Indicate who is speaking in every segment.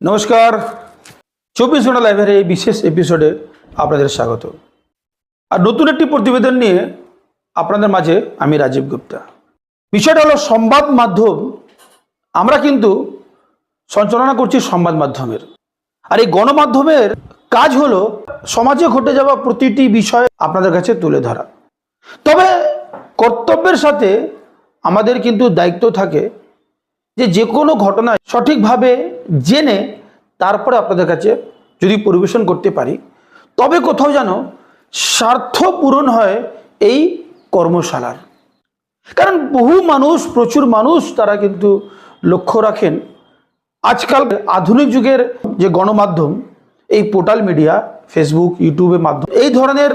Speaker 1: নমস্কার। চব্বিশ ঘণ্টা লাইভের এই বিশেষ এপিসোডে আপনাদের স্বাগত। আর নতুন একটি প্রতিবেদন নিয়ে আপনাদের মাঝে আমি রাজীব গুপ্তা। বিষয়টা হলো সংবাদ মাধ্যম। আমরা কিন্তু সঞ্চালনা করছি সংবাদ মাধ্যমের। আর এই গণমাধ্যমের কাজ হলো সমাজে ঘটে যাওয়া প্রতিটি বিষয় আপনাদের কাছে তুলে ধরা। তবে কর্তব্যের সাথে আমাদের কিন্তু দায়িত্ব থাকে যে যে কোনো ঘটনা সঠিকভাবে জেনে তারপরে আপনাদের কাছে যদি পরিবেশন করতে পারি, তবে কোথাও যেন স্বার্থ পূরণ হয় এই কর্মশালার। কারণ বহু মানুষ, প্রচুর মানুষ তারা কিন্তু লক্ষ্য রাখেন, আজকাল আধুনিক যুগের যে গণমাধ্যম, এই পোর্টাল মিডিয়া, ফেসবুক, ইউটিউবের মাধ্যম, এই ধরনের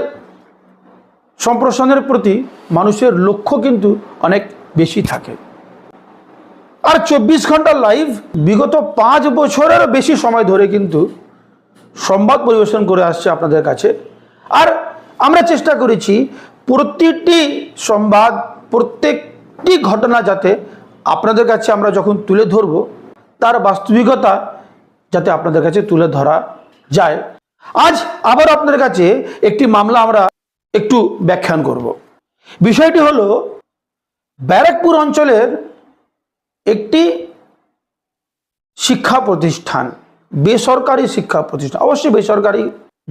Speaker 1: সম্প্রসারণের প্রতি মানুষের লক্ষ্য কিন্তু অনেক বেশি থাকে। আর চব্বিশ ঘণ্টা লাইভ বিগত পাঁচ বছরের বেশি সময় ধরে কিন্তু সংবাদ পরিবেশন করে আসছে আপনাদের কাছে। আর আমরা চেষ্টা করেছি প্রতিটি সংবাদ, প্রত্যেকটি ঘটনা যাতে আপনাদের কাছে আমরা যখন তুলে ধরব, তার বাস্তবিকতা যাতে আপনাদের কাছে তুলে ধরা যায়। আজ আবার আপনাদের কাছে একটি মামলা আমরা একটু ব্যাখ্যান করব। বিষয়টি হলো ব্যারাকপুর অঞ্চলের একটি শিক্ষা প্রতিষ্ঠান, বেসরকারি শিক্ষা প্রতিষ্ঠান। অবশ্যই বেসরকারি,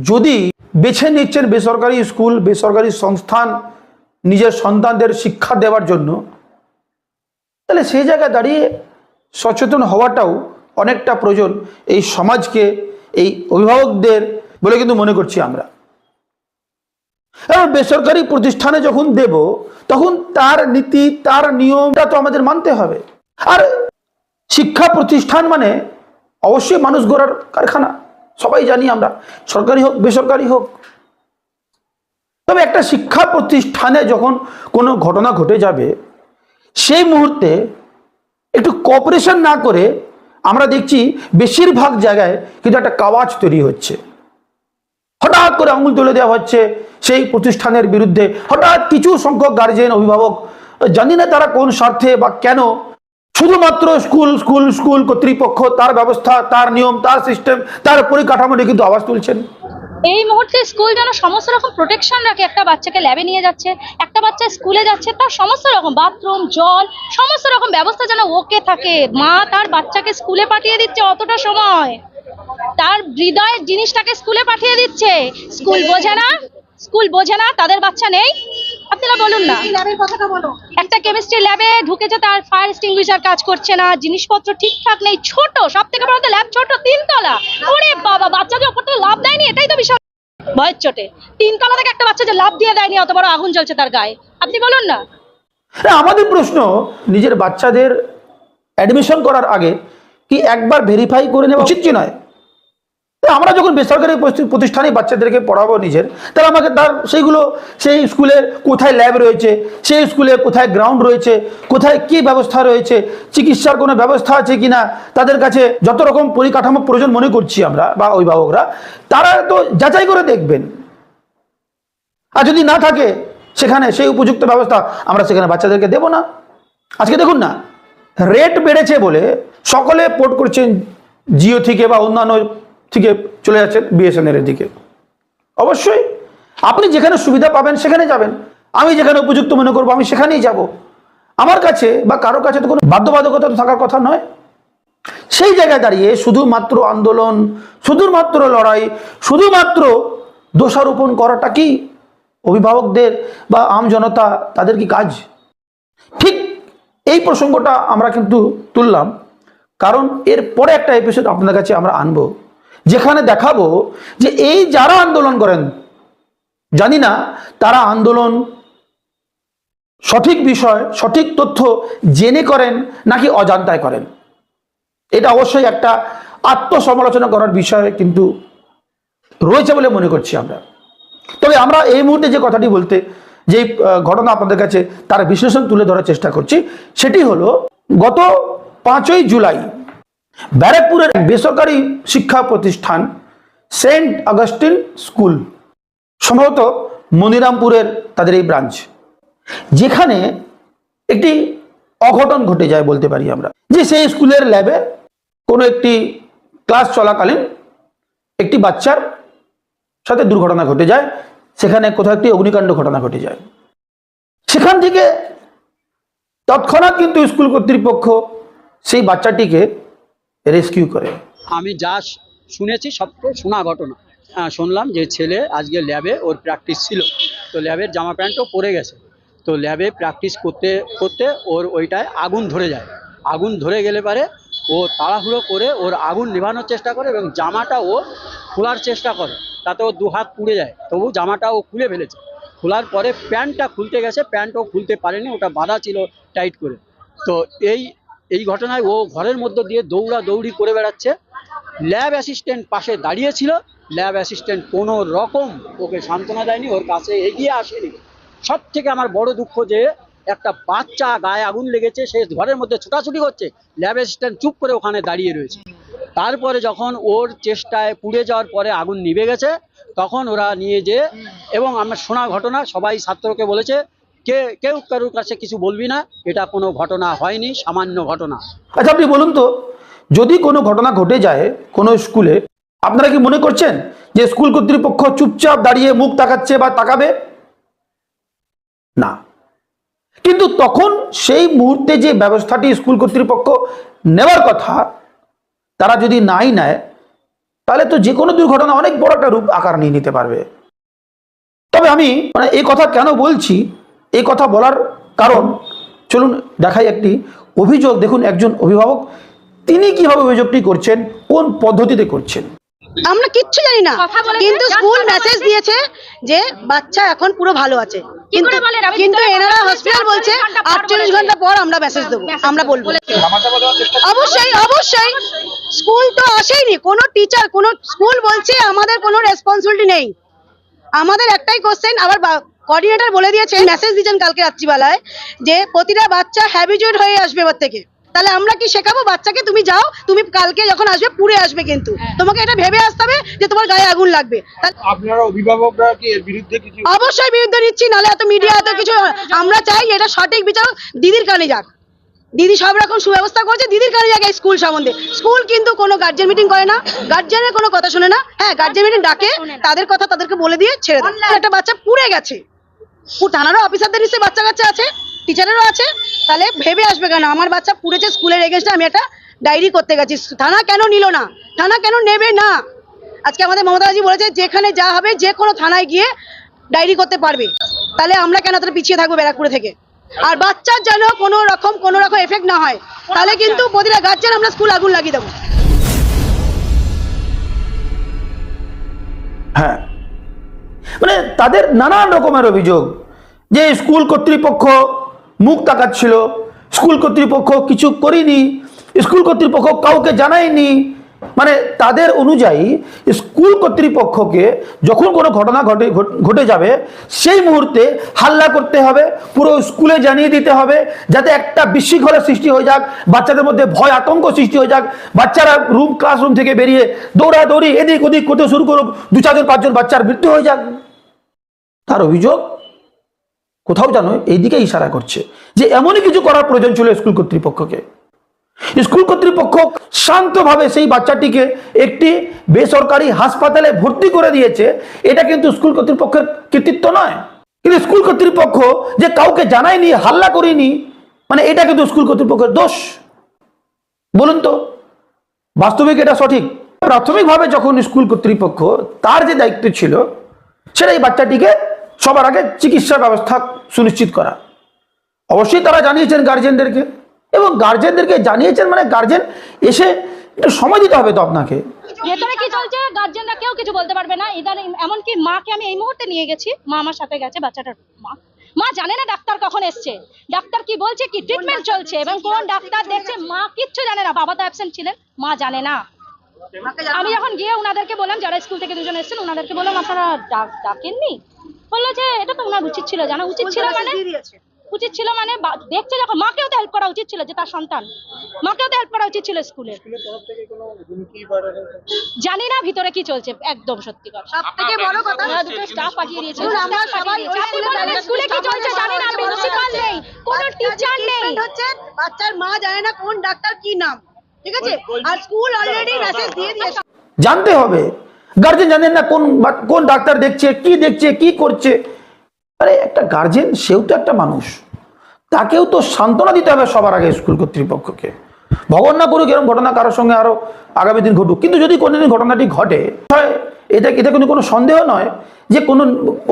Speaker 1: যদি বেছে নিচ্ছেন বেসরকারি স্কুল, বেসরকারি সংস্থান নিজের সন্তানদের শিক্ষা দেওয়ার জন্য, তাহলে সেই জায়গায় দাঁড়িয়ে সচেতন হওয়াটাও অনেকটা প্রয়োজন এই সমাজকে, এই অভিভাবকদের বলে কিন্তু মনে করছি আমরা। এবার বেসরকারি প্রতিষ্ঠানে যখন দেব, তখন তার নীতি, তার নিয়মটা তো আমাদের মানতে হবে। আর শিক্ষা প্রতিষ্ঠান মানে অবশ্যই মানুষ গড়ার কারখানা। সবাই জানি আমরা, সরকারি হোক, বেসরকারি হোক। তবে একটা শিক্ষা প্রতিষ্ঠানে যখন কোনো ঘটনা ঘটে যাবে, সেই মুহূর্তে একটু কপারেশন না করে আমরা দেখছি বেশিরভাগ জায়গায় কিন্তু একটা কাওয়াজ তৈরি হচ্ছে। হঠাৎ করে আঙুল তুলে দেওয়া হচ্ছে সেই প্রতিষ্ঠানের বিরুদ্ধে। হঠাৎ কিছু সংখ্যক গার্জেন অভিভাবক, জানি না তারা কোন স্বার্থে বা কেন শুধুমাত্র স্কুল স্কুল স্কুল কর্তৃপক্ষ, তার ব্যবস্থা, তার নিয়ম, তার সিস্টেম, তার পরিকাঠামো নিয়ে কিন্তু আওয়াজ তুলছেন।
Speaker 2: এই মুহূর্তে স্কুল যেন সমস্ত রকম প্রোটেকশন রাখে, একটা বাচ্চাকে ল্যাবে নিয়ে যাচ্ছে, একটা বাচ্চা স্কুলে যাচ্ছে, তার সমস্ত রকম বাথরুম জল, সমস্ত রকম ব্যবস্থা যেন ওকে থাকে। মা তার বাচ্চাকে স্কুলে পাঠিয়ে দিচ্ছে অতটা সময়। তার হৃদয়ের জিনিসটাকে স্কুলে পাঠিয়ে দিচ্ছে। স্কুল বোঝে না, স্কুল বোঝে না, তাদের বাচ্চা নেই। আপনারা বলুন না। একটা কেমিস্ট্রি ল্যাবে ঢুকেছে তার ফায়ার এক্সটিংগুইশার কাজ করছে না জিনিসপত্র ঠিকঠাক নেই ছোট সব থেকে বড় ল্যাব ছোট তিনতলা। ওরে বাবা বাচ্চাদের ওপর থেকে লাভ দেয়নি এটাই তো বিষয় ভয়ের চোটে। তিনতলা থেকে একটা বাচ্চা যে লাভ দিয়ে দেয়নি অত বড় আগুন জ্বলছে তার গায়ে। আপনি বলুন না।
Speaker 1: আমাদের প্রশ্ন নিজের বাচ্চাদের অ্যাডমিশন করার আগে কি একবার ভেরিফাই করে নেওয়া উচিত কি নয়? তা আমরা যখন বেসরকারি প্রতিষ্ঠানে বাচ্চাদেরকে পড়াবো নিজের, তাহলে আমাকে তার সেইগুলো, সেই স্কুলে কোথায় ল্যাব রয়েছে, সেই স্কুলে কোথায় গ্রাউন্ড রয়েছে, কোথায় কি ব্যবস্থা রয়েছে, চিকিৎসার কোনো ব্যবস্থা আছে কিনা, তাদের কাছে যত রকম পরিকাঠামো প্রয়োজন মনে করছি আমরা, বা অভিভাবকরা, তারা তো যাচাই করে দেখবেন। আর যদি না থাকে, সেখানে সেই উপযুক্ত ব্যবস্থা আমরা সেখানে বাচ্চাদেরকে দেব না। আজকে দেখুন না রেট বেড়েছে বলে সকলে পোর্ট করছেন জিও থেকে বা অন্যান্য থেকে চলে যাচ্ছেন বিএসএনএল এর দিকে। অবশ্যই আপনি যেখানে সুবিধা পাবেন সেখানে যাবেন। আমি যেখানে উপযুক্ত মনে করব আমি সেখানেই যাব। আমার কাছে বা কারও কাছে তো কোনো বাধ্যবাধকতা তো থাকার কথা নয়। সেই জায়গায় দাঁড়িয়ে শুধুমাত্র আন্দোলন, শুধুমাত্র লড়াই, শুধুমাত্র দোষারোপণ করাটা কি অভিভাবকদের বা আম জনতা তাদের কি কাজ? ঠিক এই প্রসঙ্গটা আমরা কিন্তু তুললাম। কারণ এর পরে একটা এপিসোড আপনার কাছে আমরা আনব। যেখানে দেখাবো যে এই যারা আন্দোলন করেন, জানি না তারা আন্দোলন সঠিক বিষয়, সঠিক তথ্য জেনে করেন নাকি অজান্তায় করেন। এটা অবশ্যই একটা আত্মসমালোচনা করার বিষয় কিন্তু রয়েছে বলে মনে করছি আমরা। তবে আমরা এই মুহূর্তে যে কথাটি বলতে, যে ঘটনা আপনাদের কাছে তার বিশ্লেষণ তুলে ধরার চেষ্টা করছি, সেটি হলো গত পাঁচই জুলাই ব্যারাকপুরের বেসরকারি শিক্ষা প্রতিষ্ঠান, সেন্ট আগস্টিন স্কুল, সম্ভবত মনিরামপুরের তাদের এই ব্রাঞ্চ, যেখানে একটি অঘটন ঘটে যায় বলতে পারি আমরা। যে সেই স্কুলের ল্যাবে কোনো একটি ক্লাস চলাকালীন একটি বাচ্চার সাথে দুর্ঘটনা ঘটে যায়, সেখানে কোথাও একটি অগ্নিকাণ্ড ঘটনা ঘটে যায়। সেখান থেকে তৎক্ষণাৎ কিন্তু স্কুল কর্তৃপক্ষ সেই বাচ্চাটিকে রেস্কিউ করে।
Speaker 3: আমি যা শুনেছি সবটাই শোনা ঘটনা। শুনলাম যে ছেলে আজকে ল্যাবে ওর প্র্যাকটিস ছিল। তো ল্যাবের জামা প্যান্টও পরে গেছে। তো ল্যাবে প্র্যাকটিস করতে করতে ওর ওইটায় আগুন ধরে যায়। আগুন ধরে গেলে পারে ও তাড়াহুড়ো করে ওর আগুন নেভানোর চেষ্টা করে এবং জামাটা ও খোলার চেষ্টা করে। তাতে ও দু হাত পুড়ে যায়। তবু জামাটা ও খুলে ফেলেছে। খোলার পরে প্যান্টটা খুলতে গেছে। প্যান্টও খুলতে পারেনি। ওটা বাঁধা ছিল টাইট করে। তো এই এই ঘটনায় ও ঘরের মধ্যে দিয়ে দৌড়া দৌড়ি করে বেড়াচ্ছে। ল্যাব অ্যাসিস্ট্যান্ট পাশে দাঁড়িয়েছিল। ল্যাব অ্যাসিস্ট্যান্ট কোনো রকম ওকে সান্ত্বনা দেয়নি, ওর কাছে এগিয়ে আসেনি। সব থেকে আমার বড় দুঃখ যে একটা বাচ্চা গায়ে আগুন লেগেছে, সে ঘরের মধ্যে ছোটাছুটি করছে, ল্যাব অ্যাসিস্ট্যান্ট চুপ করে ওখানে দাঁড়িয়ে রয়েছে। তারপরে যখন ওর চেষ্টায় পুড়ে যাওয়ার পরে আগুন নিভে গেছে, তখন ওরা নিয়ে যে এবং আমার শোনা ঘটনা, সবাই ছাত্রকে বলেছে কে, কেউ কারোর কাছে কিছু বলবি না, এটা কোনো ঘটনা হয়নি, সামান্য ঘটনা।
Speaker 1: আচ্ছা আপনি বলুন তো, যদি কোনো ঘটনা ঘটে যায় কোনো স্কুলে, আপনারা কি মনে করছেন যে স্কুল কর্তৃপক্ষ চুপচাপ দাঁড়িয়ে মুখ তাকাচ্ছে বা তাকাবে? না। কিন্তু তখন সেই মুহূর্তে যে ব্যবস্থাটি স্কুল কর্তৃপক্ষ নেওয়ার কথা, তারা যদি নাই নেয়, তাহলে তো যে কোনো দুর্ঘটনা অনেক বড় একটা রূপ আকার নিয়ে নিতে পারবে। তবে আমি মানে এই কথা কেন বলছি এই কথা বলার কারণ চলুন দেখাই একটি অভিযোগ। দেখুন একজন অভিভাবক তিনি কীভাবে অভিযোগটি করছেন কোন পদ্ধতিতে করছেন?
Speaker 4: আমরা কিচ্ছু জানি না কিন্তু স্কুল মেসেজ দিয়েছে যে বাচ্চা এখন পুরো ভালো আছে।
Speaker 2: কি করে বলেন? আমি
Speaker 4: কিন্তু এনারা হসপিটাল বলছে
Speaker 2: 48 ঘণ্টা পর
Speaker 4: আটচল্লিশ ঘণ্টা পর আমরা মেসেজ দেবো আমরা বলব। অবশ্যই অবশ্যই। স্কুল তো আসেইনি কোনো টিচার কোনো স্কুল বলছে আমাদের কোনো রেসপন্সিবিলিটি নেই। আমাদের একটাই কোশ্চেন আবার কোঅর্ডিনেটর বলে দিয়েছেন মেসেজ দিয়েছেন কালকে রাত্রিবেলায় যে প্রতিটা বাচ্চা হ্যাবিচুয়েট হয়ে আসবে এবার থেকে। তাহলে আমরা কি শেখাবো বাচ্চাকে? তুমি যাও তুমি কালকে যখন আসবে পুড়ে আসবে কিন্তু। তোমাকে এটা ভেবে আসতে হবে যে তোমার গায়ে আগুন লাগবে।
Speaker 5: আপনারা অভিভাবকরা কি এর বিরুদ্ধে কিছু
Speaker 4: অবশ্যই বিরুদ্ধে নিচ্ছি নাহলে এত মিডিয়া এত কিছু আমরা চাই এটা সঠিক বিচার দিদির কানে যাক। দিদি সব রকম সুব্যবস্থা করছে দিদির কানে যাক এই স্কুল সম্বন্ধে। স্কুল কিন্তু কোনো গার্জেন মিটিং করে না। গার্জেনের কোনো কথা শোনে না। হ্যাঁ গার্জেন মিটিং ডাকে তাদের কথা তাদেরকে বলে দিয়ে ছেড়ে দেয়। একটা বাচ্চা পুড়ে গেছে। থানারও অফিসারদের নিশ্চয়ই বাচ্চা কাচ্চা আছে টিচারেরও আছে। তাহলে ভেবে আসবে কেন? আমার বাচ্চা পুড়েছে স্কুলের এগেনস্টে আমি একটা ডায়েরি করতে গেছি। থানা কেন নিল না? থানা কেন নেবে না? আজকে আমাদের মমতাজি বলেছে, যেখানে যা হবে যে কোনো থানায় গিয়ে ডায়েরি করতে পারবে। তাহলে আমরা কেন এতটা পিছিয়ে থাকব ব্যারাকপুরে থেকে? আর বাচ্চার যেন কোনো রকম কোনো রকম এফেক্ট না হয়, তাহলে কিন্তু প্রতিটা গার্জেন আমরা স্কুল আগুন লাগিয়ে দেবো।
Speaker 1: হ্যাঁ মানে তাদের নানান রকমের অভিযোগ। যে স্কুল কর্তৃপক্ষ মুখ তাকাচ্ছিল, স্কুল কর্তৃপক্ষ কিছু করিনি, স্কুল কর্তৃপক্ষ কাউকে জানায়নি মানে তাদের অনুযায়ী স্কুল কর্তৃপক্ষকে যখন কোনো ঘটনা ঘটে ঘটে যাবে, সেই মুহূর্তে হাল্লা করতে হবে, পুরো স্কুলে জানিয়ে দিতে হবে, যাতে একটা বিশৃঙ্খলার সৃষ্টি হয়ে যাক, বাচ্চাদের মধ্যে ভয়, আতঙ্ক সৃষ্টি হয়ে যাক, বাচ্চারা রুম ক্লাসরুম থেকে বেরিয়ে দৌড়াদৌড়ি, এদিক ওদিক করতে শুরু করুক, দু চারজন, পাঁচজন বাচ্চার মৃত্যু হয়ে যাক। তার অভিযোগ, কোথাও যেন এইদিকে ইশারা করছে যে এমনই কিছু করার প্রয়োজন ছিল স্কুল কর্তৃপক্ষকে। স্কুল কর্তৃপক্ষ শান্তভাবে সেই বাচ্চাটিকে একটি বেসরকারি হাসপাতালে ভর্তি করে দিয়েছে। এটা কিন্তু স্কুল কর্তৃপক্ষের কৃতিত্ব নয়। কিন্তু স্কুল কর্তৃপক্ষ যে কাউকে জানায়নি, হাল্লা করেনি মানে এটা কিন্তু স্কুল কর্তৃপক্ষের দোষ। বলুন তো, বাস্তবিক এটা সঠিক? প্রাথমিকভাবে যখন স্কুল কর্তৃপক্ষ তার যে দায়িত্ব ছিল সেটা এই বাচ্চাটিকে সবার আগে চিকিৎসার ব্যবস্থা সুনিশ্চিত করা। অবশ্যই তারা জানিয়েছেন গার্জেনদেরকে এবং গার্জেনদেরকে জানিয়েছেন মানে গার্জেন এসে একটু সময় দিতে হবে তো আপনাকে।
Speaker 2: ভেতরে কি চলছে? গার্জেনরা কেউ কিছু বলতে পারবে না। ইদানিং এমনকি মাকে আমি এই মুহূর্তে নিয়ে গেছি। মা আমার সাথে গেছে বাচ্চাটার মা। মা জানে না ডাক্তার কখন এসছে। ডাক্তার কি বলছে কি ট্রিটমেন্ট চলছে? এবং কোন ডাক্তার দেখছে মা কিচ্ছু জানে না। বাবা তো অ্যাবসেন্ট ছিলেন মা জানে না। আমি যখন গিয়ে ওনাদেরকে বললাম যারা স্কুল থেকে দুজন এসেছেন ওনাদেরকে বললাম আপনারা ডাক- ডাকেননি? বলল যে এটা তো ওনার উচিত ছিল জানা উচিত ছিল মানে উচিত ছিল মানে দেখছে যখন মাকেও তো হেল্প করা উচিত ছিল যে তার সন্তান। মাকেও তো হেল্প করা উচিত ছিল স্কুলে। জানি না ভিতরে কি চলছে একদম সত্যি কথা।
Speaker 4: সব বড় কথা
Speaker 2: ওরা দুটো স্টাফ পাঠিয়ে দিয়েছে।
Speaker 4: আমরা সবাই
Speaker 2: দিয়েছে।
Speaker 4: ওই
Speaker 2: আপনি
Speaker 4: স্কুলে
Speaker 2: বলেন
Speaker 4: দাঁড়িয়ে
Speaker 2: স্কুলে কি চলছে জানি না? প্রিন্সিপাল নেই কোনো টিচার নেই।
Speaker 4: হচ্ছে? বাচ্চার মা জানে না কোন ডাক্তার কি নাম। ঠিক আছে? আর স্কুল অলরেডি মেসেজ দিয়ে দিয়েছে।
Speaker 1: জানতে হবে। গার্জেন জানেন না কোন কোন ডাক্তার দেখছে কি দেখছে কি করছে। আরে একটা গার্জেন সেও তো একটা মানুষ। তাকেও তো সান্ত্বনা দিতে হবে সবার আগে স্কুল কর্তৃপক্ষকে। ভগবান না করুক, এরকম ঘটনা কারোর সঙ্গে আরও আগামী দিন ঘটুক। কিন্তু যদি কোনোদিন ঘটনাটি ঘটে এটা এটা কিন্তু কোনো সন্দেহ নয় যে কোনো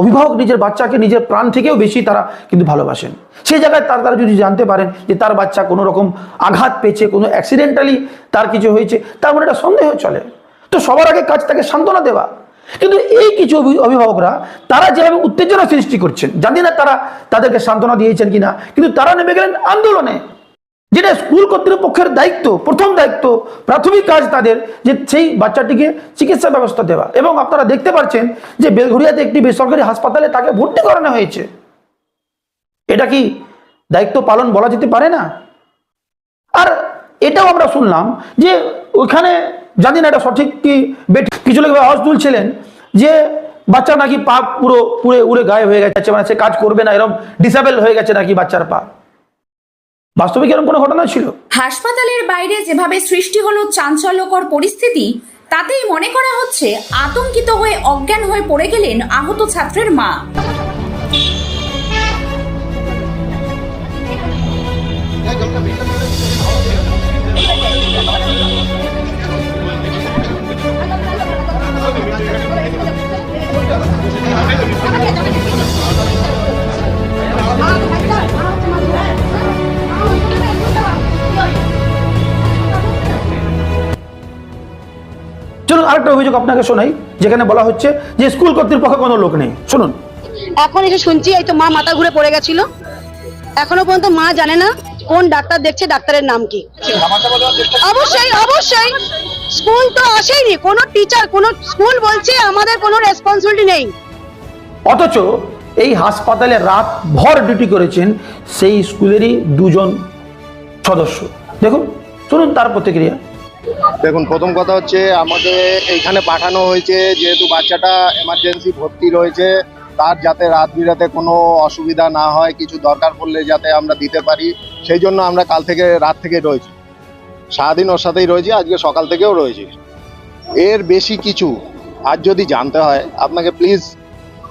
Speaker 1: অভিভাবক নিজের বাচ্চাকে নিজের প্রাণ থেকেও বেশি তারা কিন্তু ভালোবাসেন। সেই জায়গায় তার, তারা যদি জানতে পারেন যে তার বাচ্চা কোনো রকম আঘাত পেয়েছে, কোনো অ্যাক্সিডেন্টালি তার কিছু হয়েছে, তার মনে একটা সন্দেহ চলে। তো সবার আগে কাজ তাকে সান্ত্বনা দেওয়া। কিন্তু এই কিছু অভি- অভিভাবকরা, তারা যেভাবে উত্তেজনা সৃষ্টি করছেন, জানি না তারা তাদেরকে সান্ত্বনা দিয়েছেন কিনা, কিন্তু তারা নেমে গেলেন আন্দোলনে, যেটা স্কুল কর্তৃপক্ষের দায়িত্ব, প্রথম দায়িত্ব, প্রাথমিক কাজ তাদের, যে সেই বাচ্চাটিকে চিকিৎসা ব্যবস্থা দেওয়া। এবং আপনারা দেখতে পাচ্ছেন যে বেলঘরিয়াতে একটি বেসরকারি হাসপাতালে তাকে ভর্তি করানো হয়েছে। এটা কি দায়িত্ব পালন বলা যেতে পারে না? আর এটাও আমরা শুনলাম যে ওখানে জানি না এটা সঠিক কি বেট কিছু লোক আওয়াজ তুলছিলেন যে বাচ্চা নাকি পা পুরো পুরে উড়ে গায়ে হয়ে গেছে মানে সে কাজ করবে না এরকম ডিসেবল হয়ে গেছে নাকি বাচ্চার পা। বাস্তবে এরকম কোনো ঘটনা ছিল?
Speaker 6: হাসপাতালের বাইরে যেভাবে সৃষ্টি হলো চাঞ্চল্যকর পরিস্থিতি, তাতেই মনে করা হচ্ছে আতঙ্কিত হয়ে অজ্ঞান হয়ে পড়ে গেলেন আহত ছাত্রের মা।
Speaker 1: চলুন আরেকটা অভিযোগ আপনাকে শোনাই, যেখানে বলা হচ্ছে যে স্কুল কর্তৃপক্ষে কোনো লোক নেই। শুনুন।
Speaker 4: এখন এসে শুনছি, এই তো মা মাথা ঘুরে পড়ে গেছিল। এখনও পর্যন্ত মা জানে না কোন ডাক্তার দেখছে, ডাক্তারের নাম কি। অবশ্যই অবশ্যই। স্কুল তো আসেইনি কোনো টিচার কোনো স্কুল বলছে আমাদের কোনো রেসপন্সিবিলিটি নেই।
Speaker 1: অথচ এই হাসপাতালে রাত ভর ডিউটি করেছেন সেই স্কুলেরই দুজন সদস্য। দেখুন শুনুন তার প্রতিক্রিয়া।
Speaker 5: দেখুন, প্রথম কথা হচ্ছে আমাকে এইখানে পাঠানো হয়েছে, যেহেতু বাচ্চাটা এমার্জেন্সি ভর্তি রয়েছে, তার যাতে রাত বিরাতে কোনো অসুবিধা না হয়, কিছু দরকার পড়লে যাতে আমরা দিতে পারি, সেই জন্য আমরা কাল থেকে রাত থেকে রয়েছি। সারাদিন ওর সাথেই রয়েছি, আজকে সকাল থেকেও রয়েছি। এর বেশি কিছু আজ যদি জানতে হয়, আপনাকে প্লিজ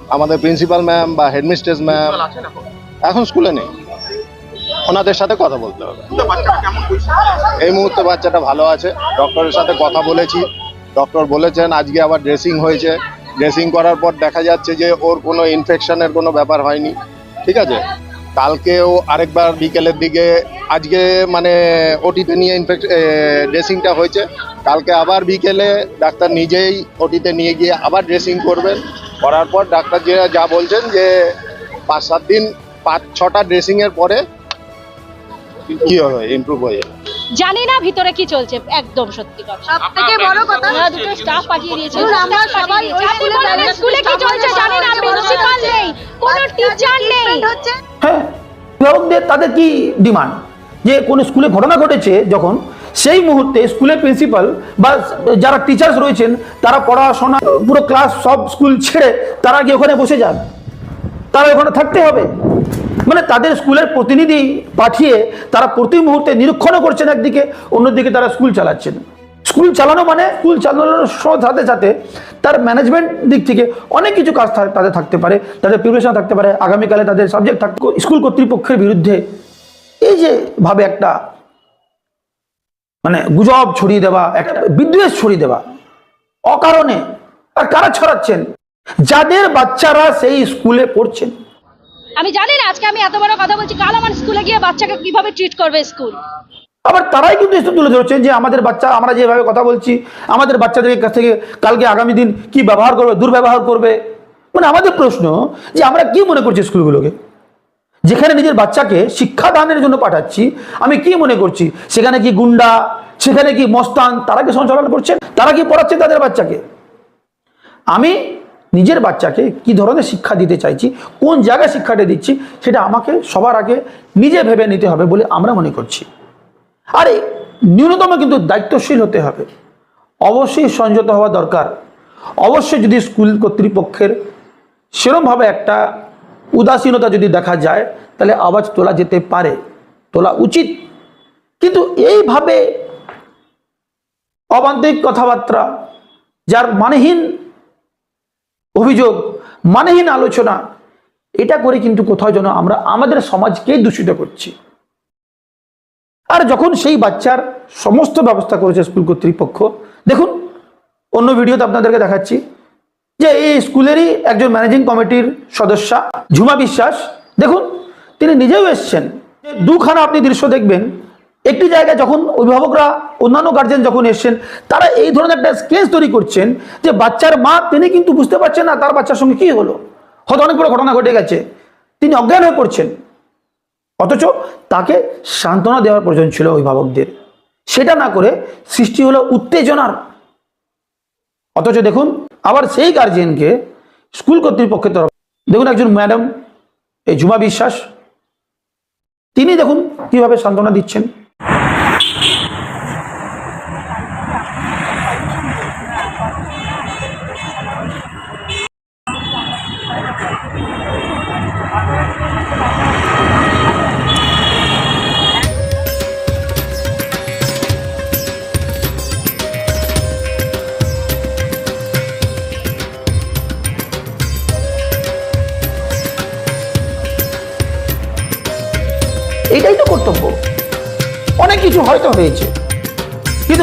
Speaker 5: আমাদের প্রিন্সিপাল ম্যাম বা হেডমিস্ট্রেস ম্যাম। এখন? স্কুলে নেই। ওনাদের সাথে কথা বলতে হবে। এই মুহূর্তে বাচ্চাটা ভালো আছে। ডক্টরের সাথে কথা বলেছি। ডক্টর বলেছেন আজকে আবার ড্রেসিং হয়েছে। ড্রেসিং করার পর দেখা যাচ্ছে যে ওর কোনো ইনফেকশনের কোনো ব্যাপার হয়নি। ঠিক আছে? কালকেও আরেকবার বিকেলের দিকে, আজকে মানে ওটিতে নিয়ে ইনফেক্ট ড্রেসিংটা হয়েছে। কালকে আবার বিকেলে ডাক্তার নিজেই ওটিতে নিয়ে গিয়ে আবার ড্রেসিং করবেন। করার পর ডাক্তার যে যা বলছেন যে পাঁচ সাত দিন, পাঁচ ছটা ড্রেসিংয়ের পরে কী হবে ইমপ্রুভ হয়ে যাবে।
Speaker 2: জানি না ভিতরে কি চলছে একদম সত্যি কথা।
Speaker 4: সব থেকে বড় কথা
Speaker 2: আমরা দুটো স্টাফ পাঠিয়ে দিয়েছি।
Speaker 4: আমরা সবাই স্কুলে
Speaker 2: বলেন
Speaker 4: দাঁড়িয়ে
Speaker 2: স্কুলে কি চলছে জানি না প্রিন্সিপাল নেই কোনো টিচার নেই।
Speaker 1: হ্যাঁ অভিভাবকদের তাদের কি ডিমান্ড যে কোন স্কুলে ঘটনা ঘটেছে যখন সেই মুহূর্তে স্কুলের প্রিন্সিপাল বা যারা টিচার্স রয়েছেন তারা পড়াশোনা পুরো ক্লাস সব স্কুল ছেড়ে তারা গিয়ে ওখানে বসে যান। তারা ওখানে থাকতে হবে। মানে তাদের স্কুলের প্রতিনিধি পাঠিয়ে তারা প্রতি মুহূর্তে নিরীক্ষণও করছেন একদিকে, অন্যদিকে তারা স্কুল চালাচ্ছেন। স্কুল চালানো মানে স্কুল চালানোর সাথে সাথে তার ম্যানেজমেন্ট দিক থেকে অনেক কিছু কাজ তাদের থাকতে পারে, তাদের প্রিপারেশন থাকতে পারে, আগামীকালে তাদের সাবজেক্ট থাকতে স্কুল কর্তৃপক্ষের বিরুদ্ধে। এই যে ভাবে একটা মানে গুজব ছড়িয়ে দেওয়া, একটা বিদ্বেষ ছড়িয়ে দেওয়া, অকারণে আর কারা ছড়াচ্ছেন? যাদের বাচ্চারা সেই স্কুলে পড়ছেন।
Speaker 2: আমি জানি না, আজকে আমি এত বড় কথা বলছি, কাল আমার স্কুলে গিয়ে বাচ্চাকে কীভাবে ট্রিট করবে স্কুল?
Speaker 1: আবার তারাই কিন্তু এসে তুলে ধরছেন যে আমাদের বাচ্চা, আমরা যেভাবে কথা বলছি, আমাদের বাচ্চাদের কাছ থেকে কালকে আগামী দিন কি ব্যবহার করবে, দুর্ব্যবহার করবে? মানে আমাদের প্রশ্ন যে আমরা কি মনে করছি স্কুলগুলোকে? যেখানে নিজের বাচ্চাকে শিক্ষাদানের জন্য পাঠাচ্ছি, আমি কি মনে করছি? সেখানে কি গুন্ডা, সেখানে কি মস্তান, তারা কি সঞ্চালন করছেন তারা কি পড়াচ্ছে তাদের বাচ্চাকে? আমি নিজের বাচ্চাকে কি ধরনের শিক্ষা দিতে চাইছি, কোন জায়গায় শিক্ষাটা দিচ্ছি, সেটা আমাকে সবার আগে নিজে ভেবে নিতে হবে বলে আমরা মনে করছি। আরে, ন্যূনতম কিন্তু দায়িত্বশীল হতে হবে। অবশ্যই সংযত হওয়া দরকার। অবশ্যই যদি স্কুল কর্তৃপক্ষের সেরমভাবে একটা উদাসীনতা যদি দেখা যায়, তাহলে আওয়াজ তোলা যেতে পারে, তোলা উচিত। কিন্তু এইভাবে অবান্তরিক কথাবার্তা, যার মানহীন অভিযোগ, মানেহীন আলোচনা, এটা করে কিন্তু কোথাও যেন আমরা আমাদের সমাজকেই দূষিত করছি। আর যখন সেই বাচ্চার সমস্ত ব্যবস্থা করেছে স্কুল কর্তৃপক্ষ, দেখুন, অন্য ভিডিওতে আপনাদেরকে দেখাচ্ছি যে এই স্কুলেরই একজন ম্যানেজিং কমিটির সদস্যা, ঝুমা বিশ্বাস, দেখুন, তিনি নিজেও এসছেন। দুখানা আপনি দৃশ্য দেখবেন, একটি জায়গায় যখন অভিভাবকরা অন্যান্য গার্জেন যখন এসছেন, তারা এই ধরনের একটা স্কেচ তৈরি করছেন যে বাচ্চার মা তিনি কিন্তু বুঝতে পারছেন না তার বাচ্চার সঙ্গে কি হলো। হয়তো অনেক বড় ঘটনা ঘটে গেছে। তিনি অজ্ঞান হয়ে পড়ছেন। অথচ তাকে সান্ত্বনা দেওয়ার প্রয়োজন ছিল অভিভাবকদের। সেটা না করে সৃষ্টি হলো উত্তেজনার। অথচ দেখুন, আবার সেই গার্জিয়ানকে স্কুল কর্তৃপক্ষের তরফ দেখুন একজন ম্যাডাম এই ঝুমা বিশ্বাস। তিনি দেখুন কীভাবে সান্ত্বনা দিচ্ছেন।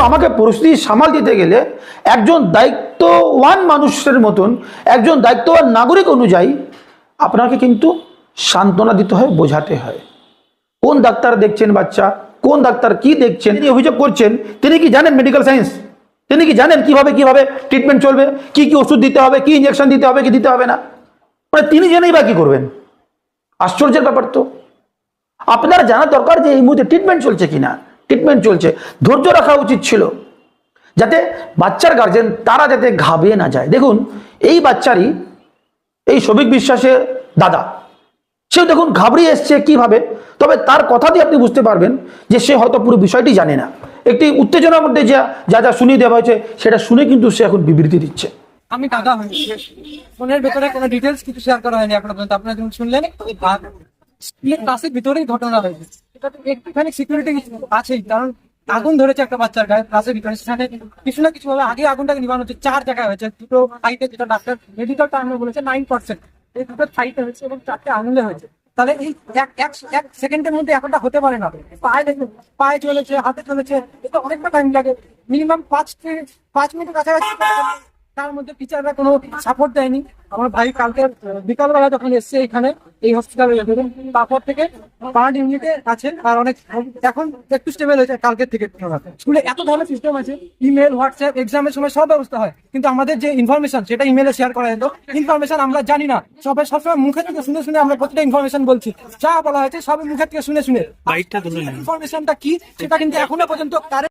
Speaker 1: আমাকে পরিস্থিতি সামাল দিতে গেলে একজন দায়িত্ববান মানুষের মতন, একজন দায়িত্ববান নাগরিক অনুযায়ী আপনাকে কিন্তু সান্ত্বনা দিতে হয়, বোঝাতে হয়। কোন ডাক্তার দেখছেন বাচ্চা? কোন ডাক্তার কি দেখছেন? তিনি অভিযোগ করছেন, তিনি কি জানেন মেডিকেল সায়েন্স তিনি কি জানেন কীভাবে কীভাবে ট্রিটমেন্ট চলবে? কি কি ওষুধ দিতে হবে? কি ইঞ্জেকশন দিতে হবে, কি দিতে হবে না? মানে তিনি জেনেই বা কি করবেন? আশ্চর্যের ব্যাপার তো। আপনার জানা দরকার যে এই মুহূর্তে ট্রিটমেন্ট চলছে কিনা। ট্রিটমেন্ট চলছে। ধৈর্য রাখা উচিত ছিল। যাতে বাচ্চার গার্জেন তারা যাতে ঘাবিয়ে না যায়। দেখুন, এই বাচ্চারই এই সবিক বিশ্বাসের দাদা। সে দেখুন ঘাবড়িয়ে এসছে কীভাবে। তবে তার কথা দিয়ে আপনি বুঝতে পারবেন যে সে হয়তো পুরো বিষয়টি জানে না। একটি উত্তেজনার মধ্যে যা যা যা শুনিয়ে দেওয়া হয়েছে, সেটা শুনে কিন্তু সে এখন বিবৃতি দিচ্ছে।
Speaker 7: আমি দাদা হয়েছি। ফোনের ভেতরে কোনো ডিটেলস কিছু শেয়ার করা হয়নি আপনারা যখন শুনলেন স্কুলের ক্লাসের ভিতরেই ঘটনা হয়েছে। এটা তো একটুখানি সিকিউরিটি আছেই, কারণ আগুন ধরেছে একটা বাচ্চার গায়ে ক্লাসের ভিতরে। সেখানে কিছু না কিছু ভাবে আগে আগুনটাকে নিবানো হচ্ছে। চার জায়গায় হয়েছে, দুটো সাইটে যেটা ডাক্তার মেডিকেল টার্মে বলেছে নাইন পার্সেন্ট এই দুটো সাইটে হয়েছে এবং চারটে আঙুলে হয়েছে। তাহলে এই এক এক এক সেকেন্ডের মধ্যে এখনটা হতে পারে না। পায়ে দেখুন, পায়ে চলেছে, হাতে চলেছে, এটা অনেকটা টাইম লাগে। মিনিমাম পাঁচ থেকে, পাঁচ মিনিটের কাছাকাছি তার মধ্যে টিচাররা কোনো সাপোর্ট দেয়নি। আমার ভাই কালকে বিকালবেলা যখন এসছে এখানে এই হসপিটালে তারপর থেকে পার্ট ইউনিটে আছে আর অনেক এখন একটু স্টেবল হয়েছে কালকের থেকে। স্কুলে এত ধরনের সিস্টেম আছে ইমেল হোয়াটসঅ্যাপ এক্সামের সময় সব ব্যবস্থা হয়। কিন্তু আমাদের যে ইনফরমেশন সেটা ইমেলে শেয়ার করা যেত। ইনফরমেশন আমরা জানি না। সবাই সবসময় মুখের থেকে শুনে শুনে আমরা প্রতিটা ইনফরমেশন বলছি। যা বলা হয়েছে সব মুখের থেকে শুনে শুনে। ইনফরমেশনটা কি সেটা কিন্তু এখনও পর্যন্ত কারে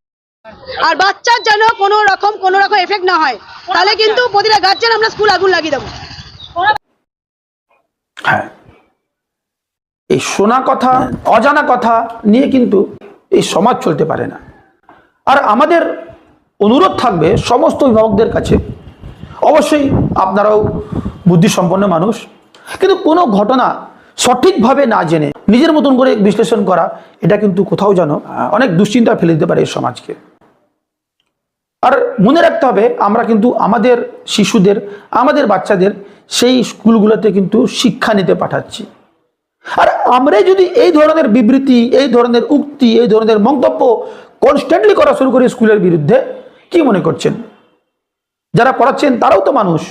Speaker 4: আর বাচ্চার যেন কোনো রকম কোনো রকম এফেক্ট না হয়, তাহলে কিন্তু প্রতিটা গার্জেন আমরা স্কুল আগুন লাগিয়ে দেবো।
Speaker 1: হ্যাঁ। এই শোনা কথা, অজানা কথা নিয়ে কিন্তু এই সমাজ চলতে পারে না। আর আমাদের অনুরোধ থাকবে সমস্ত অভিভাবকদের কাছে। অবশ্যই আপনারাও বুদ্ধিসম্পন্ন মানুষ। কিন্তু কোনো ঘটনা সঠিকভাবে না জেনে নিজের মতন করে বিশ্লেষণ করা, এটা কিন্তু কোথাও যেন অনেক দুশ্চিন্তা ফেলে দিতে পারে এই সমাজকে। আর মনে রাখতে হবে, আমরা কিন্তু আমাদের শিশুদের, আমাদের বাচ্চাদের সেই স্কুলগুলোতে কিন্তু শিক্ষা নিতে পাঠাচ্ছি। আর আমরাই যদি এই ধরনের বিবৃতি, এই ধরনের উক্তি, এই ধরনের মন্তব্য কনস্ট্যান্টলি করা শুরু করি স্কুলের বিরুদ্ধে, কি মনে করছেন? যারা পড়াচ্ছেন তারাও তো মানুষ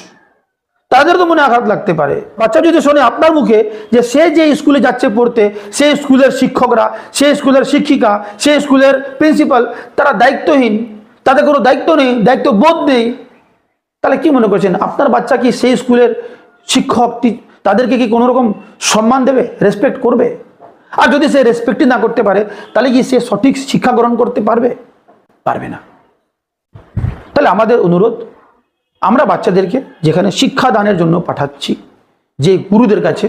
Speaker 1: তাদের তো মনে আঘাত লাগতে পারে। বাচ্চা যদি শোনে আপনার মুখে যে সে যে স্কুলে যাচ্ছে পড়তে, সেই স্কুলের শিক্ষকরা, সেই স্কুলের শিক্ষিকা, সেই স্কুলের প্রিন্সিপাল তারা দায়িত্বহীন তাদের কোনো দায়িত্ব নেই দায়িত্ব বোধ নেই। তাহলে কি মনে করছেন? আপনার বাচ্চা কি সেই স্কুলের শিক্ষক তাদেরকে কি কোনো রকম সম্মান দেবে রেসপেক্ট করবে? আর যদি সে রেসপেক্টই না করতে পারে, তাহলে কি সে সঠিক শিক্ষা গ্রহণ করতে পারবে? পারবে না। তাহলে আমাদের অনুরোধ, আমরা বাচ্চাদেরকে যেখানে শিক্ষাদানের জন্য পাঠাচ্ছি, যে গুরুদের কাছে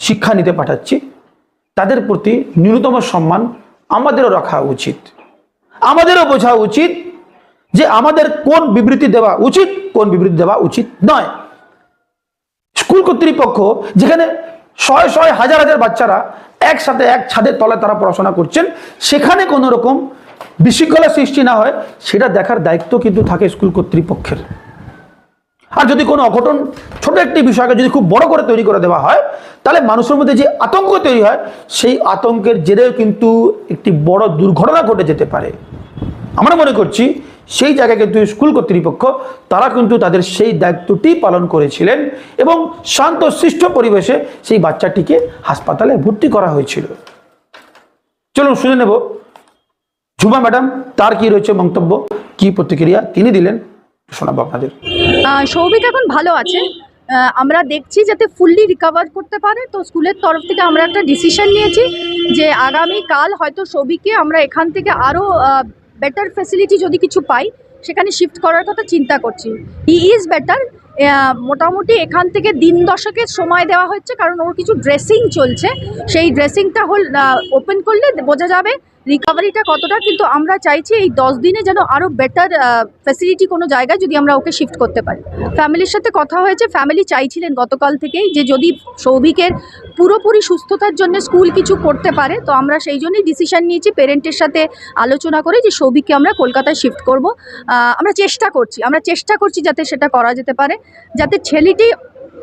Speaker 1: শিক্ষা নিতে পাঠাচ্ছি, তাদের প্রতি ন্যূনতম সম্মান আমাদেরও রাখা উচিত। আমাদেরও বোঝা উচিত যে আমাদের কোন বিবৃতি দেওয়া উচিত, কোন বিবৃতি দেওয়া উচিত নয়। স্কুল কর্তৃপক্ষ, যেখানে শয়ে শয়ে হাজার হাজার বাচ্চারা একসাথে এক ছাদের তলায় তারা পড়াশোনা করছেন, সেখানে কোনো রকম বিশৃঙ্খলা সৃষ্টি না হয়, সেটা দেখার দায়িত্ব কিন্তু থাকে স্কুল কর্তৃপক্ষের। আর যদি কোনো অঘটন, ছোট একটি বিষয়কে যদি খুব বড় করে তৈরি করে দেওয়া হয়, তাহলে মানুষের মধ্যে যে আতঙ্ক তৈরি হয়, সেই আতঙ্কের জেরেও কিন্তু একটি বড় দুর্ঘটনা ঘটে যেতে পারে। আমরা মনে করছি সেই জায়গায় কিন্তু স্কুল কর্তৃপক্ষ, তারা কিন্তু তাদের সেই দায়িত্বটি পালন করেছিলেন এবং শান্ত, সৃষ্ট পরিবেশে সেই বাচ্চাটিকে হাসপাতালে ভর্তি করা হয়েছিল। চলুন শুনে নেব, ঝুমা ম্যাডাম, তার কি রয়েছে মন্তব্য, কি প্রতিক্রিয়া তিনি দিলেন, শোনাবো আপনাদের।
Speaker 8: সৌভিক এখন ভালো আছে। আমরা দেখছি যাতে ফুললি রিকভার করতে পারে, তো স্কুলের তরফ থেকে আমরা একটা ডিসিশন নিয়েছি যে আগামী কাল হয়তো সৌভিককে আমরা এখান থেকে আরও বেটার ফ্যাসিলিটি যদি কিছু পাই, সেখানে শিফট করার কথা চিন্তা করছি। হি ইজ বেটার মোটামুটি এখান থেকে দিন দশকের সময় দেওয়া হচ্ছে, কারণ ওর কিছু ড্রেসিং চলছে। সেই ড্রেসিংটা হল ওপেন করলে বোঝা যাবে রিকভারিটা কতটা? কিন্তু আমরা চাইছি এই দশ দিনে যেন আরও বেটার ফ্যাসিলিটি কোনো জায়গায় যদি আমরা ওকে শিফট করতে পারি। ফ্যামিলির সাথে কথা হয়েছে ফ্যামিলি চাইছিলেন গতকাল থেকেই যে যদি সৌভিকের পুরোপুরি সুস্থতার জন্য স্কুল কিছু করতে পারে, তো আমরা সেই জন্যই ডিসিশন নিয়েছি পেরেন্টের সাথে আলোচনা করে যে সৌভিককে আমরা কলকাতায় শিফট করব। আমরা চেষ্টা করছি, আমরা চেষ্টা করছি যাতে সেটা করা যেতে পারে, যাতে ছেলেটি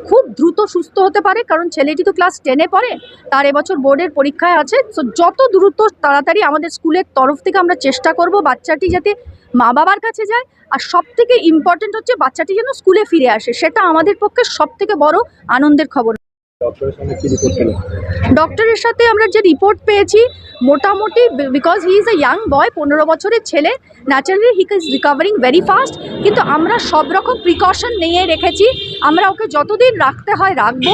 Speaker 8: খুব দ্রুত সুস্থ হতে পারে, কারণ ছেলেটি তো ক্লাস টেনে পড়ে, তার এবছর বোর্ডের পরীক্ষায় আছে। তো যত দ্রুত তাড়াতাড়ি আমাদের স্কুলের তরফ থেকে আমরা চেষ্টা করব বাচ্চাটি যাতে মা বাবার কাছে যায়, আর সব থেকে ইম্পর্টেন্ট হচ্ছে বাচ্চাটি যেন স্কুলে ফিরে আসে, সেটা আমাদের পক্ষে সব থেকে বড় আনন্দের খবর। ডক্টরের সাথে আমরা যে রিপোর্ট পেয়েছি মোটামুটি because he is a young boy পনেরো বছরের ছেলে naturally he is recovering very fast কিন্তু আমরা সব রকম প্রিকশন নিয়ে রেখেছি। আমরা ওকে যতদিন রাখতে হয় রাখব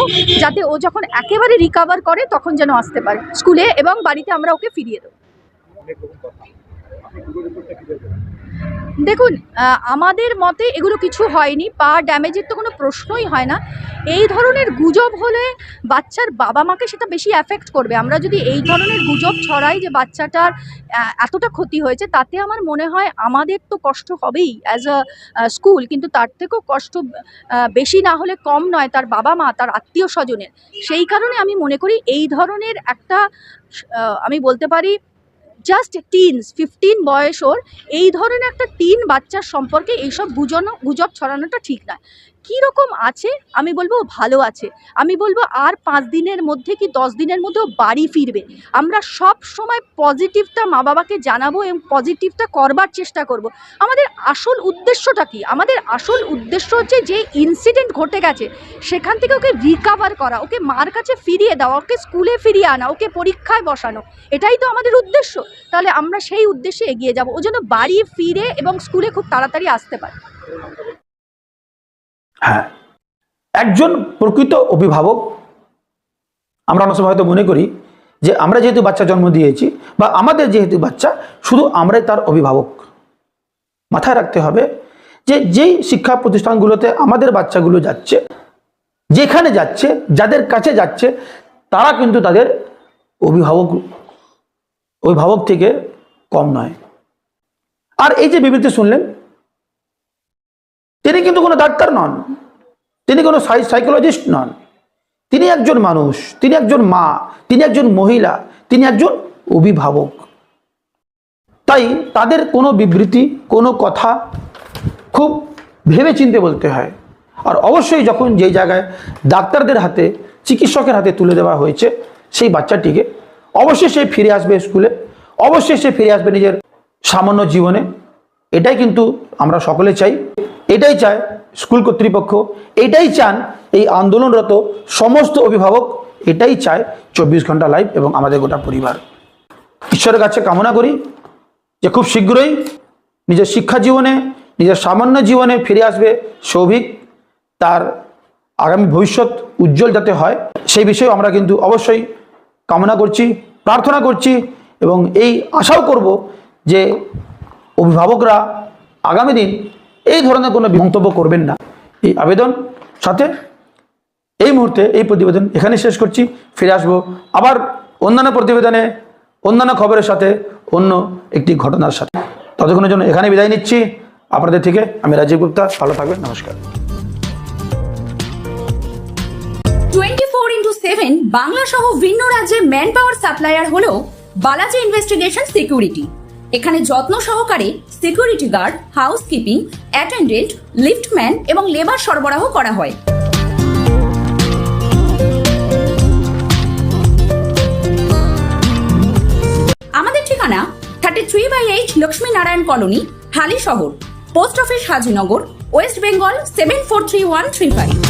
Speaker 8: যাতে ও যখন একেবারে রিকভার করে তখন যেন আসতে পারে। স্কুলে এবং বাড়িতে আমরা ওকে ফিরিয়ে দেবো। দেখুন আমাদের মতে এগুলো কিছু হয়নি, পা ড্যামেজের তো কোনো প্রশ্নই হয় না। এই ধরনের গুজব হলে বাচ্চার বাবা মাকে সেটা বেশি অ্যাফেক্ট করবে। আমরা যদি এই ধরনের গুজব ছড়াই যে বাচ্চাটার এতটা ক্ষতি হয়েছে, তাতে আমার মনে হয় আমাদের তো কষ্ট হবেই অ্যাজ আ স্কুল কিন্তু তার থেকেও কষ্ট বেশি না হলে কম নয় তার বাবা মা, তার আত্মীয় স্বজনের। সেই কারণে আমি মনে করি এই ধরনের একটা আমি বলতে পারি জাস্ট টিনস ফিফটিন বয়স ওর এই ধরনের একটা টিন বাচ্চার সম্পর্কে এইসব গুজনো, গুজব ছড়ানোটা ঠিক নয়। কীরকম আছে? আমি বলব ভালো আছে। আমি বলব আর পাঁচ দিনের মধ্যে কি দশ দিনের মধ্যেও বাড়ি ফিরবে? আমরা সব সময় পজিটিভটা মা বাবাকে জানাব এবং পজিটিভটা করবার চেষ্টা করব। আমাদের আসল উদ্দেশ্যটা কি? আমাদের আসল উদ্দেশ্য হচ্ছে যে ইনসিডেন্ট ঘটে গেছে, সেখান থেকে ওকে রিকাভার করা, ওকে মার কাছে ফিরিয়ে দেওয়া, ওকে স্কুলে ফিরিয়ে আনা, ওকে পরীক্ষায় বসানো। এটাই তো আমাদের উদ্দেশ্য। তাহলে আমরা সেই উদ্দেশ্যে এগিয়ে যাব। ও যেন বাড়ি ফিরে এবং স্কুলে খুব তাড়াতাড়ি আসতে পারে।
Speaker 1: হ্যাঁ। একজন প্রকৃত অভিভাবক, আমরা অনেক সময় হয়তো মনে করি যে আমরা যেহেতু বাচ্চা জন্ম দিয়েছি বা আমাদের যেহেতু বাচ্চা, শুধু আমরাই তার অভিভাবক। মাথায় রাখতে হবে যে যেই শিক্ষা প্রতিষ্ঠানগুলোতে আমাদের বাচ্চাগুলো যাচ্ছে, যেখানে যাচ্ছে, যাদের কাছে যাচ্ছে, তারা কিন্তু তাদের অভিভাবক অভিভাবক থেকে কম নয়। আর এই যে বিবৃতি শুনলেন তিনি কিন্তু কোনো ডাক্তার নন। তিনি কোনো সাইকোলজিস্ট নন। তিনি একজন মানুষ, তিনি একজন মা, তিনি একজন মহিলা, তিনি একজন অভিভাবক। তাই তাদের কোনো বিবৃতি, কোনো কথা খুব ভেবে চিনতে বলতে হয়। আর অবশ্যই যখন যেই জায়গায় ডাক্তারদের হাতে, চিকিৎসকের হাতে তুলে দেওয়া হয়েছে, সেই বাচ্চাটিকে অবশ্যই সে ফিরে আসবে স্কুলে, অবশ্যই সে ফিরে আসবে নিজের সামান্য জীবনে। এটাই কিন্তু আমরা সকলে চাই। এটাই চায় স্কুল কর্তৃপক্ষ, এটাই চান এই আন্দোলনরত সমস্ত অভিভাবক, এটাই চায় চব্বিশ ঘণ্টা লাইভ এবং আমাদের গোটা পরিবার। ঈশ্বরের কাছে কামনা করি যে খুব শীঘ্রই নিজের শিক্ষা জীবনে, নিজের সামান্য জীবনে ফিরে আসবে সৌভিক, তার আগামী ভবিষ্যৎ উজ্জ্বল যাতে হয়, সেই বিষয়ে আমরা কিন্তু অবশ্যই কামনা করছি, প্রার্থনা করছি এবং এই আশাও করব যে অভিভাবকরা আগামী দিন এই ধরনের কোনো মন্তব্য করবেন না। এই আবেদন, সাথে এই মুহূর্তে এই প্রতিবেদন এখানে শেষ করছি। ফিরে আসব আবার অন্যান্য প্রতিবেদনে, অন্যান্য খবরের সাথে, অন্য একটি ঘটনার সাথে। ততক্ষণের জন্য এখানে বিদায় নিচ্ছি। আপনাদের থেকে আমি রাজীব গুপ্তা, ভালো থাকবেন, নমস্কার।
Speaker 6: টোয়েন্টি ফোর সেভেন বাংলা সহ ভিন্ন রাজ্যের ম্যান পাওয়ার সাপ্লায়ার হল বালাজি ইনভেস্টিগেশন সিকিউরিটি। এখানে যত্ন সহকারে security guard housekeeping attendant liftman এবং লেবার সরবরাহ করা হয়। আমাদের ঠিকানা thirty three by eight Lakshmi Narayan colony, Halisahar post office Hajinagar West Bengal seven four three one three five